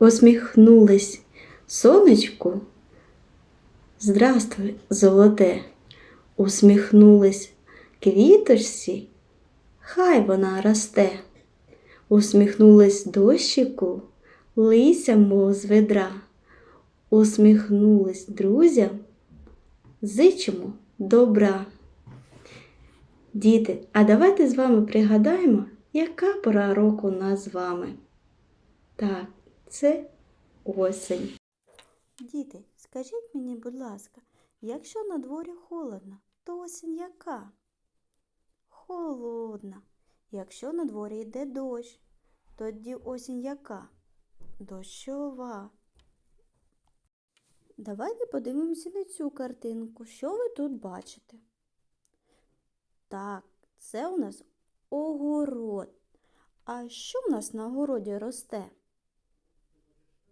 усміхнулись сонечку. Здравствуй, золоте, усміхнулись квіточці, хай вона росте. Усміхнулись дощику, лися, мов з ведра. Усміхнулись друзям, зичимо добра. Діти, а давайте з вами пригадаємо, яка пора року нас з вами. Так, це осень. Діти, скажіть мені, будь ласка, якщо на дворі холодно, то осінь яка? Холодна. Якщо на дворі йде дощ, тоді осінь яка? Дощова. Давайте подивимося на цю картинку. Що ви тут бачите? Так, це у нас огород. А що в нас на огороді росте?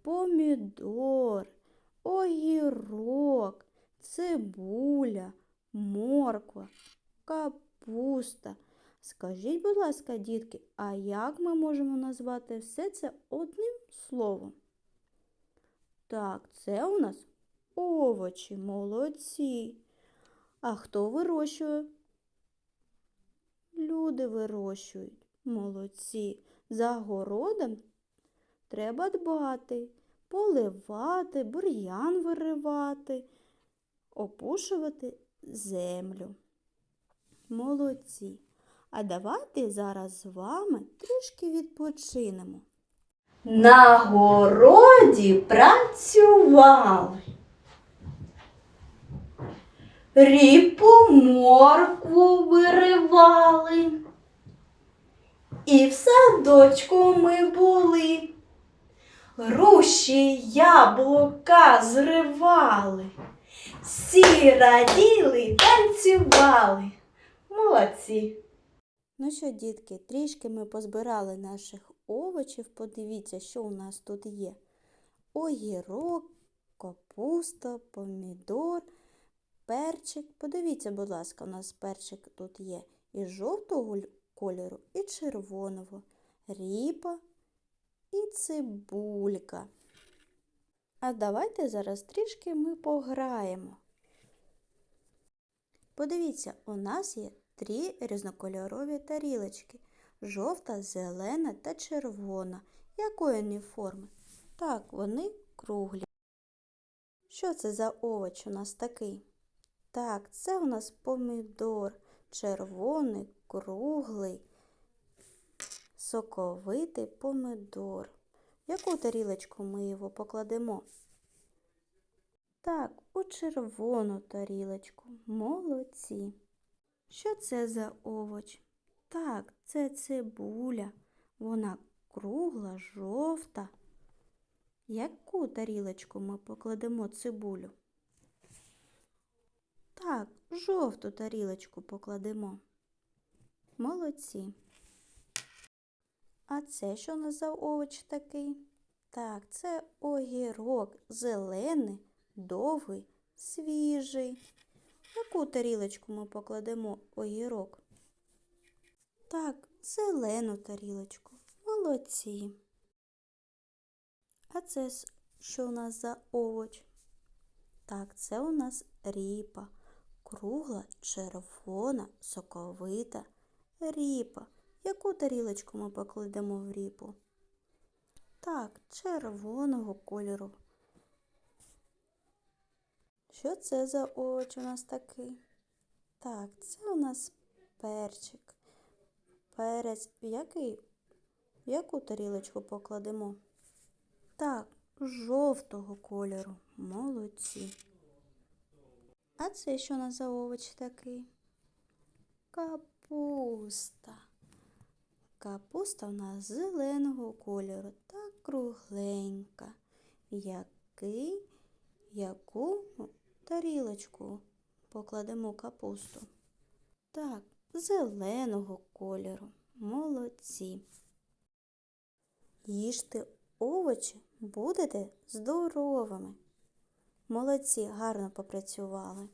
Помідор, огірок, цибуля, морква, капуста. Скажіть, будь ласка, дітки, а як ми можемо назвати все це одним словом? Так, це у нас овочі, молодці. А хто вирощує? Люди вирощують, молодці. За городом треба дбати, поливати, бур'ян виривати, опушувати землю. Молодці. А давайте зараз з вами трішки відпочинемо. На городі працювали. Ріпу моркву виривали. І в садочку ми були. Груші яблука зривали. Всі раділи, танцювали. Молодці. Ну що, дітки, трішки ми позбирали наших овочів. Подивіться, що у нас тут є. Огірок, капуста, помідор, перчик. Подивіться, будь ласка, у нас перчик тут є і жовтого кольору, і червоного, ріпа і цибулька. А давайте зараз трішки ми пограємо. Подивіться, у нас є три різнокольорові тарілочки жовта, зелена та червона. Якої вони форми? Так, вони круглі. Що це за овоч у нас такий? Так, це у нас помідор, червоний, круглий, соковитий помидор. В яку тарілочку ми його покладемо? Так, у червону тарілочку. Молодці. Що це за овоч? Так, це цибуля. Вона кругла, жовта. Яку тарілочку ми покладемо цибулю? Так, жовту тарілочку покладемо. Молодці. А це що у нас за овоч такий? Так, це огірок зелений, довгий, свіжий. Яку тарілочку ми покладемо огірок? Так, зелену тарілочку. Молодці. А це що у нас за овоч? Так, це у нас ріпа. Кругла, червона, соковита. Ріпа. Яку тарілочку ми покладемо в ріпу? Так, червоного кольору. Що це за овоч у нас такий? Так, це у нас перчик. Перець. Який? Яку тарілочку покладемо? Так, жовтого кольору. Молодці. А це що у нас за овоч такий? Капуста. Капуста у нас зеленого кольору та кругленька. Який, яку тарілочку покладемо капусту? Так, зеленого кольору. Молодці. Їжте овочі, будете здоровими. Молодці, гарно попрацювали.